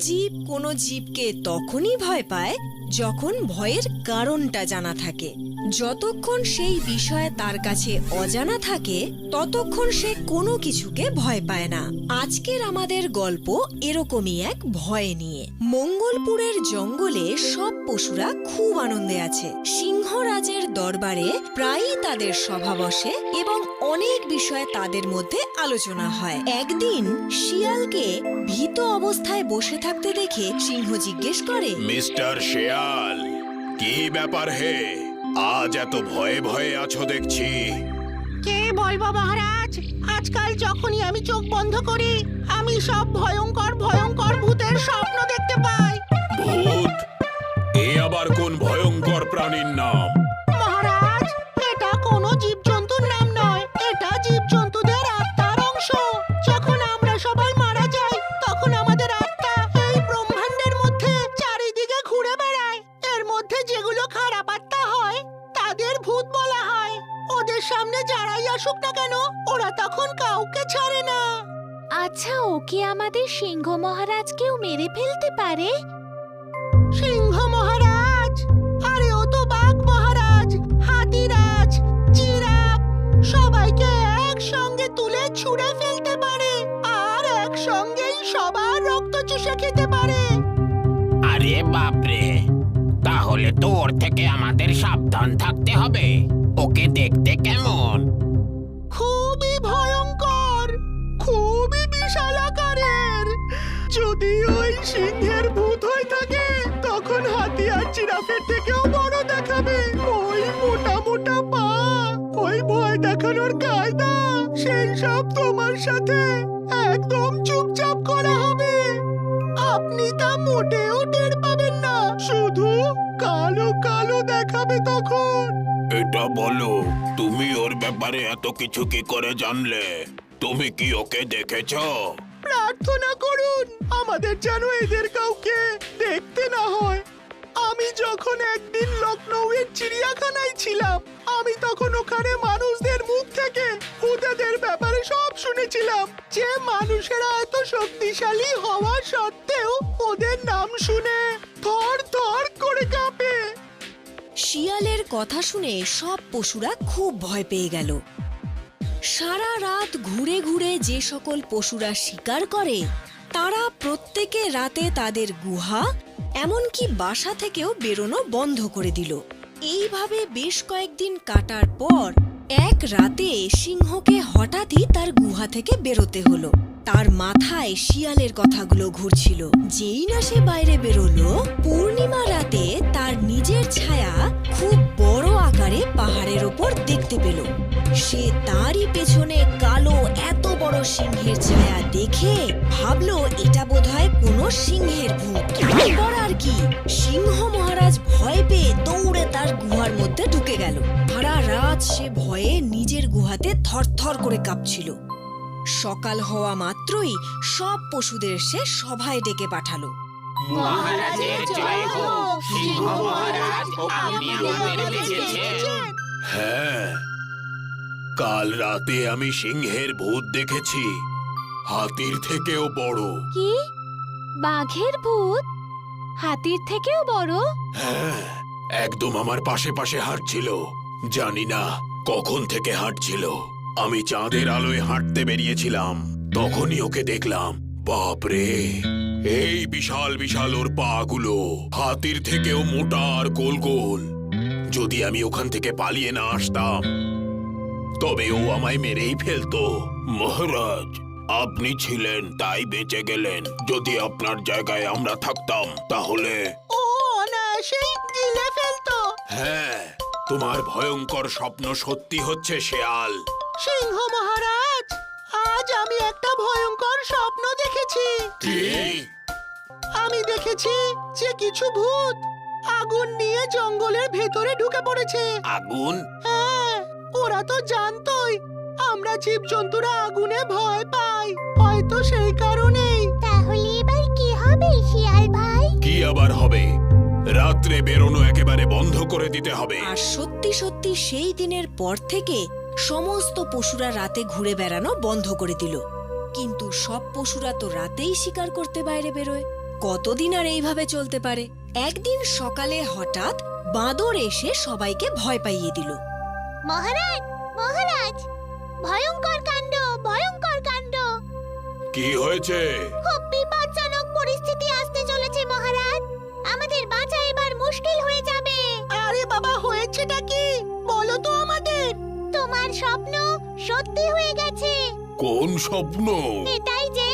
জীব কোনো জীবকে তখনই ভয় পায় যখন ভয়ের কারণটা জানা থাকে। যতক্ষণ সেই বিষয় তার কাছে অজানা থাকে, ততক্ষণ সে কোনো কিছুকে ভয় পায় না। আজকের আমাদের গল্প এরকমই এক ভয় নিয়ে। মঙ্গলপুরের জঙ্গলে সব পশুরা খুব আনন্দে আছে। সিংহরাজের দরবারে প্রায়ই তাদের সভা বসে এবং অনেক বিষয়ে তাদের মধ্যে আলোচনা হয়। একদিন শিয়ালকে ভীত অবস্থায় বসে থাকতে দেখে সিংহ জিজ্ঞেস করে, মিস্টার শিয়াল, কি ব্যাপার হে? আজ এত ভয়ে ভয়ে আছো দেখছি। কে বলব মহারাজ? আজকাল যখনই আমি চোখ বন্ধ করি, আমি সব ভয়ঙ্কর ভয়ঙ্কর বলা হয় ওদের সামনে যারাই আসুক না কেন ওরা তখন কাউকে ছাড়ে না। আচ্ছা ও কি আমাদের সিংহ মহারাজকেও মেরে ফেলতে পারে? সিংহ মহারাজ? আরে ও তো বাঘ মহারাজ হাতিরাজ জিরাফ সবাইকে একসঙ্গে তুলে ছুঁড়ে ফেলতে পারে আর একসঙ্গেই সবার রক্ত চুষে খেতে পারে। আরে বাপরে! তাহলে তো ওর থেকে আমাদের সাবধান থাকতে হবে। ওকে দেখতে কেমন? খুবই ভয়ঙ্কর, খুবই বিশাল আকারের। যদি ওই সিংহের ভূত হয়ে থাকে, তখন হাতি আর জিরাফের থেকেও বড় দেখাবে। ওই মোটা মোটা পা, ওই ভয় দেখানোর কায়দা, সেই সব তোমার সাথে একদম চুপচাপ করা হবে। আপনি তা মোটেও টের পাবেন না, শুধু কালো কালো দেখাবে তখন। এটা বলো তুমি ওর ব্যাপারে এত কিছু কি করে জানলে? তুমি কি ওকে দেখেছ? প্রার্থনা করুন আমাদের যেন এদের কাউকে দেখতে না হয়। আমি যখন একদিন লখনৌয়ের চিড়িয়াখানায় ছিলাম আমি তখন ওখানে মানুষদের মুখ থেকে ভূতেদের ব্যাপারে সব শুনেছিলাম যে মানুষেরা এত শক্তিশালী হওয়া সত্ত্বেও ওদের নাম শুনে থর থর করে কাঁপে। শিয়ালের কথা শুনে সব পশুরা খুব ভয় পেয়ে গেল। সারা রাত ঘুরে ঘুরে যে সকল পশুরা শিকার করে, তারা প্রত্যেকে রাতে তাদের গুহা, এমনকি বাসা থেকেও বেরোনো বন্ধ করে দিল। এইভাবে বেশ কয়েকদিন কাটার পর এক রাতে সিংহকে হঠাৎই তার গুহা থেকে বেরোতে হলো। তার মাথায় শিয়ালের কথাগুলো ঘুরছিল। যেই না সে বাইরে বেরোলো, পূর্ণিমা রাতে তার নিজের ছায়া খুব বড় আকারে পাহাড়ের ওপর দেখতে পেল। সে তারই পেছনে কালো এত বড় সিংহের ছায়া দেখে ভাবলো, এটা বোধহয় কোনো সিংহের ভূত। আর কি, সিংহ মহারাজ ভয় পেয়ে দৌড়ে তার গুহার মধ্যে ঢুকে গেল। রাত সে ভয়ে নিজের গুহাতে থরথর করে কাঁপছিল। সকাল হওয়া মাত্রই সব পশুদের সে সভায় ডেকে পাঠালো। হ্যাঁ কাল রাতে আমি সিংহের ভূত দেখেছি। হাতির থেকেও বড়। কি? বাঘের ভূত? হাতির থেকেও বড়? হ্যাঁ একদম আমার পাশে পাশে হাঁটছিল। জানি না কখন থেকে হাঁটছিল। আমি চাঁদের আলোয় হাঁটতে বেরিয়েছিলাম। তখনই ওকে দেখলাম। বাপরে! এই বিশাল বিশাল ওর পাগুলো হাতির থেকেও মোটা আর গোল গোল। যদি আমি ওখান থেকে পালিয়ে না আসতাম তবে ও আমায় মেরেই ফেলতো। মহারাজ আপনি ছিলেন তাই বেঁচে গেলেন। যদি আপনার জায়গায় আমরা থাকতাম তাহলে ও অনায়াসেই গিলে ফেলতো। হ্যাঁ তোমার ভয়ঙ্কর স্বপ্ন সত্যি হচ্ছে শেয়াল। সিংহ মহারাজ আজ আমি একটা ভয়ঙ্কর স্বপ্ন দেখেছি। কি? আমি দেখেছি যে কিছু ভূত আগুন নিয়ে জঙ্গলের ভেতরে ঢুকে পড়েছে। আগুন? হ্যাঁ ওরা তো জানতোই আমরা জীবজন্তুরা আগুনে ভয় পাই। হয়তো সেই কারণেই। তাহলে এবার কি হবে শিয়াল ভাই? কি আবার হবে? রাত্রে বেরোনো একেবারে বন্ধ করে দিতে হবে। আর সত্যি সত্যি সেই দিনের পর থেকে সমস্ত পশুরা রাতে ঘুরে বেড়ানো বন্ধ করে দিল। কিন্তু সব পশুরা তো রাতেই শিকার করতে বাইরে বেরোয়। কতদিন আর এইভাবে চলতে পারে? একদিন সকালে হঠাৎ বাঁদর এসে সবাইকে ভয় পাইয়ে দিল। মহারাজ মহারাজ! ভয়ঙ্কর কাণ্ড ভয়ঙ্কর কাণ্ড! কি হয়েছে? খুব বিপজ্জনক পরিস্থিতি আসতে মুশকিল হয়ে যাবে। আরে বাবা হয়েছেটা কি? বলো তো আমাদের। তোমার স্বপ্ন সত্যি হয়ে গেছে। কোন স্বপ্ন? এটাই যে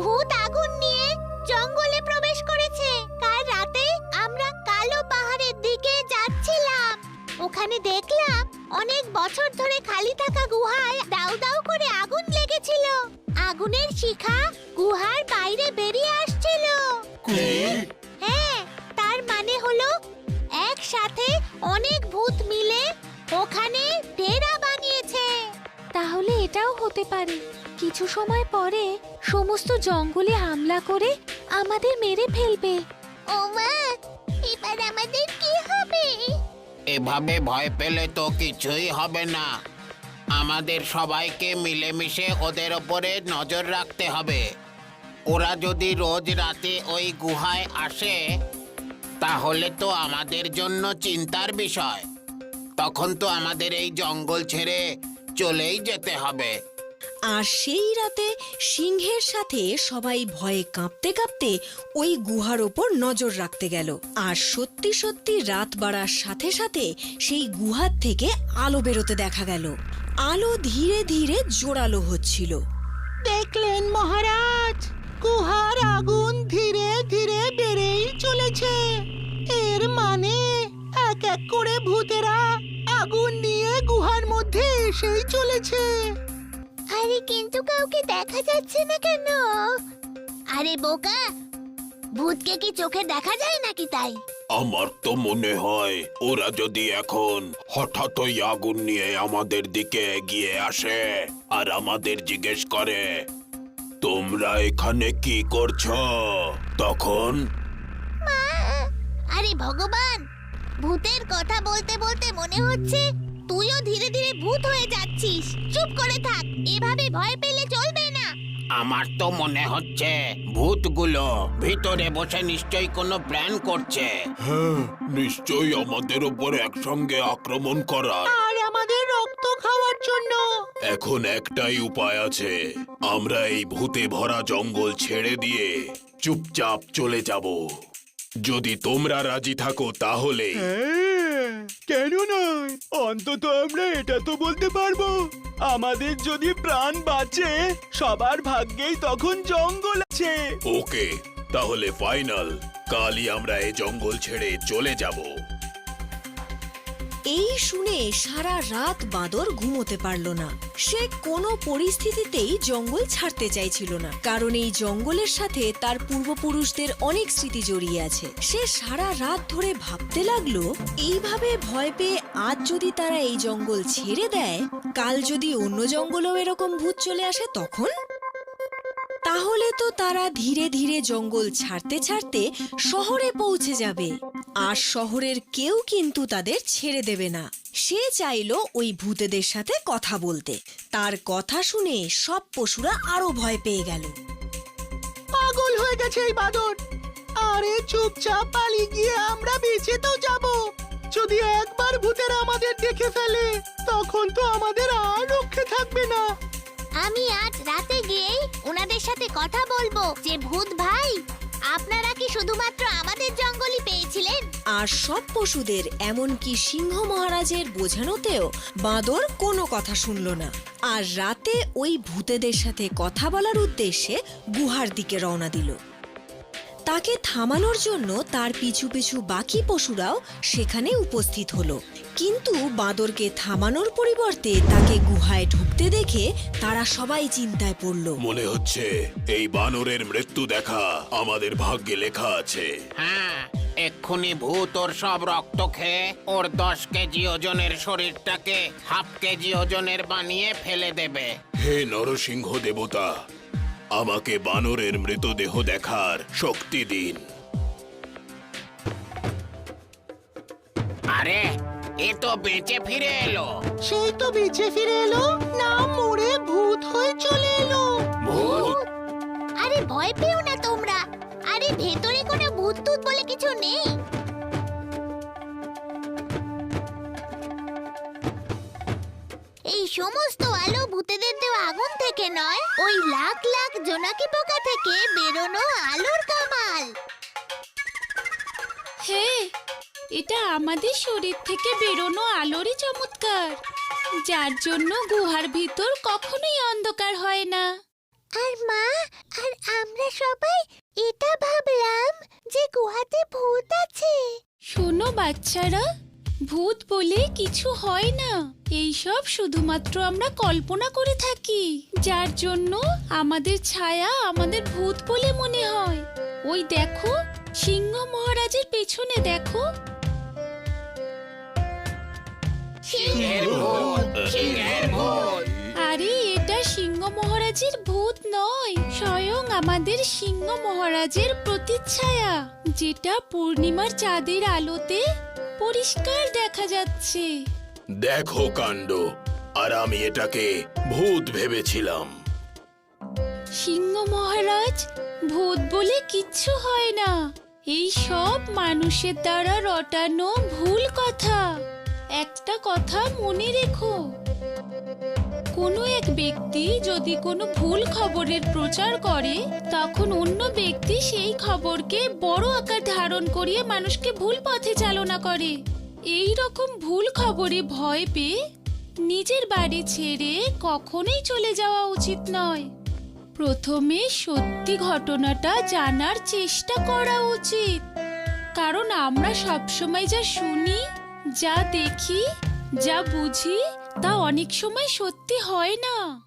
ভূত আগুন নিয়ে জঙ্গলে প্রবেশ করেছে। কাল রাতে আমরা কালো পাহাড়ের দিকে যাচ্ছিলাম। ওখানে দেখলাম অনেক বছর ধরে খালি থাকা গুহায় দাউ দাউ করে আগুন লেগেছিল। আগুনের শিখা গুহার বাইরে বেরিয়ে আসছিল। মানে হলো একসাথে অনেক ভূত মিলে ওখানে ডেরা বানিয়েছে। তাহলে এটাও হতে পারে। কিছু সময় পরে সমস্ত জঙ্গলে হামলা করে আমাদের মেরে ফেলবে। ও মা এবার আমাদের কি হবে? এভাবে ভয় পেলে তো কিছুই হবে না। আমাদের সবাইকে মিলেমিশে ওদের ওপরে নজর রাখতে হবে। ওরা যদি রোজ রাতে ওই গুহায় আসে তাহলে তো আমাদের জন্য চিন্তার বিষয়। তখন তো আমাদের এই জঙ্গল ছেড়ে চলেই যেতে হবে। আর সেই রাতে সিংহের সাথে সবাই ভয়ে কাঁপতে কাঁপতে ওই গুহার ওপর নজর রাখতে গেল। আর সত্যি সত্যি রাত বাড়ার সাথে সাথে সেই গুহার থেকে আলো বেরোতে দেখা গেল। আলো ধীরে ধীরে জোরালো হচ্ছিল। দেখলেন মহারাজ গুহার করে ভূতেরা আগুন নিয়ে গুহার মধ্যে এসেই চলেছে। আরে কিন্তু কাউকে দেখা যাচ্ছে না কেন? আরে বোকা! ভূতকে কি চোখে দেখা যায় নাকি তাই? আমার তো মনে হয় ওরা যদি এখন হঠাৎ ওই আগুন নিয়ে আমাদের দিকে এগিয়ে আসে আর আমাদের জিজ্ঞেস করে তোমরা এখানে কি করছ? তখন আরে ভগবান! ভূতের কথা বলতে বলতে মনে হচ্ছে তুইও ধীরে ধীরে ভূত হয়ে যাচ্ছিস। চুপ করে থাক এভাবে ভয় পেলে চলবে না। আমার তো মনে হচ্ছে ভূতগুলো ভিতরে বসে নিশ্চয়ই কোনো প্ল্যান করছে। হ্যাঁ নিশ্চয়ই আমাদের উপর একসঙ্গে আক্রমণ করার। আর আমাদের রক্ত খাওয়ার জন্য। এখন একটাই উপায় আছে। আমরা এই ভূতে ভরা জঙ্গল ছেড়ে দিয়ে চুপচাপ চলে যাব। যদি তোমরা রাজি থাকো তাহলে। হ্যাঁ, কেন নয়? অন্তত আমরা এটা তো বলতে পারব। আমাদের যদি প্রাণ বাঁচে সবার ভাগ্যেই তখন জঙ্গল আছে। ওকে তাহলে ফাইনাল কালই আমরা এই জঙ্গল ছেড়ে চলে যাব। এই শুনে সারা রাত বাঁদর ঘুমোতে পারল না। সে কোনো পরিস্থিতিতেই জঙ্গল ছাড়তে চাইছিল না। কারণ এই জঙ্গলের সাথে তার পূর্বপুরুষদের অনেক স্মৃতি জড়িয়ে আছে। সে সারা রাত ধরে ভাবতে লাগল, এইভাবে ভয় পেয়ে আজ যদি তারা এই জঙ্গল ছেড়ে দেয়, কাল যদি অন্য জঙ্গলেও এরকম ভূত চলে আসে, তখন? তাহলে তো তারা ধীরে ধীরে জঙ্গল ছাড়তে ছাড়তে শহরে পৌঁছে যাবে। আর শহরের কেউ কিন্তু তাদের ছেড়ে দেবে না। সে চাইলো ওই ভূতেদের সাথে কথা বলতে। তার কথা শুনে সব পশুরা আরও ভয় পেয়ে গেল। পাগল হয়ে গেছে এই বাদর। আরে চুপচাপ পালিয়ে গিয়ে আমরা বেঁচে তো যাব। যদি একবার ভূতের আমাদের দেখে ফেলে তখন তো আমাদের আর রক্ষে থাকবে না। আমি আজ রাতে ওনাদের সাথে কথা বলব, যে ভূত ভাই, আপনারা কি শুধুমাত্র আমাদের জঙ্গলই পেয়েছিলেন? আর সব পশুদের, এমনকি সিংহ মহারাজের বোঝানোতেও বাঁদর কোনো কথা শুনল না। আর রাতে ওই ভূতেদের সাথে কথা বলার উদ্দেশ্যে গুহার দিকে রওনা দিল। তাকে থামানোর জন্য তার পিছু পিছু বাকি পশুরাও সেখানে উপস্থিত হলো। কিন্তু বাঁদরকে থামানোর পরিবর্তে তাকে গুহায় ঢুকতে দেখে তারা সবাই চিন্তায় পড়ল। মনে হচ্ছে এই বানরের মৃত্যু দেখা আমাদের ভাগ্যে লেখা আছে। হ্যাঁ এক্ষুনি ভূত ওর সব রক্ত খেয়ে ওর দশ কেজি ওজনের শরীরটাকে হাফ কেজি ওজনের বানিয়ে ফেলে দেবে। হে নরসিংহ দেবতা আমাকে বানরের মৃতদেহ দেখার শক্তি দিন। আরে এ তো বেঁচে ফিরে এলো। সেই তো বেঁচে ফিরে এলো না মরে ভূত হয়ে চলে এলো। ভূত? আরে ভয় পেও না তোমরা। আরে ভেতরে কোনো ভূত টুত বলে কিছু নেই। এই সমস্ত ভূতেদের দেওয়া আগুন থেকে নয় ওই লাখ লাখ জোনাকি পোকা থেকে বেরোনো আলোর কামাল। হে এটা আমাদের শরীর থেকে বেরোনো আলোরই চমৎকার। যার জন্য গুহার ভিতর কখনোই অন্ধকার হয় না। আর মা আর আমরা সবাই এটা ভাবলাম যে গুহাতে ভূত আছে। শোনো বাচ্চারা ভূত বলে কিছু হয় না। এই সব শুধুমাত্র আমরা কল্পনা করে থাকি। যার জন্য আমাদের ছায়া আমাদের ভূত বলে মনে হয়। ওই দেখো সিংহ মহারাজের পেছনে দেখো। আরে এটা সিংহ মহারাজের ভূত নয় স্বয়ং আমাদের সিংহ মহারাজের প্রতিচ্ছায়া যেটা পূর্ণিমার চাঁদের আলোতে পরিষ্কার দেখা যাচ্ছে। দেখো কাণ্ড আর আমি এটাকে ভূত ভেবেছিলাম। সিংহ মহারাজ ভূত বলে কিচ্ছু হয় না। এই সব মানুষের দ্বারা রটানো ভুল কথা। একটা কথা মনে রেখো। কোনো এক ব্যক্তি যদি কোনো ভুল খবরের প্রচার করে, তখন অন্য ব্যক্তি সেই খবরকে বড় আকার ধারণ করিয়ে মানুষকে ভুল পথে চালনা করে। এই রকম ভুল খবরে ভয় পেয়ে নিজের বাড়ি ছেড়ে কখনোই চলে যাওয়া উচিত নয়। প্রথমে সত্যি ঘটনাটা জানার চেষ্টা করা উচিত। কারণ আমরা সবসময় যা শুনি, যা দেখি, যা বুঝি তা অনেক সময় সত্যি হয় না।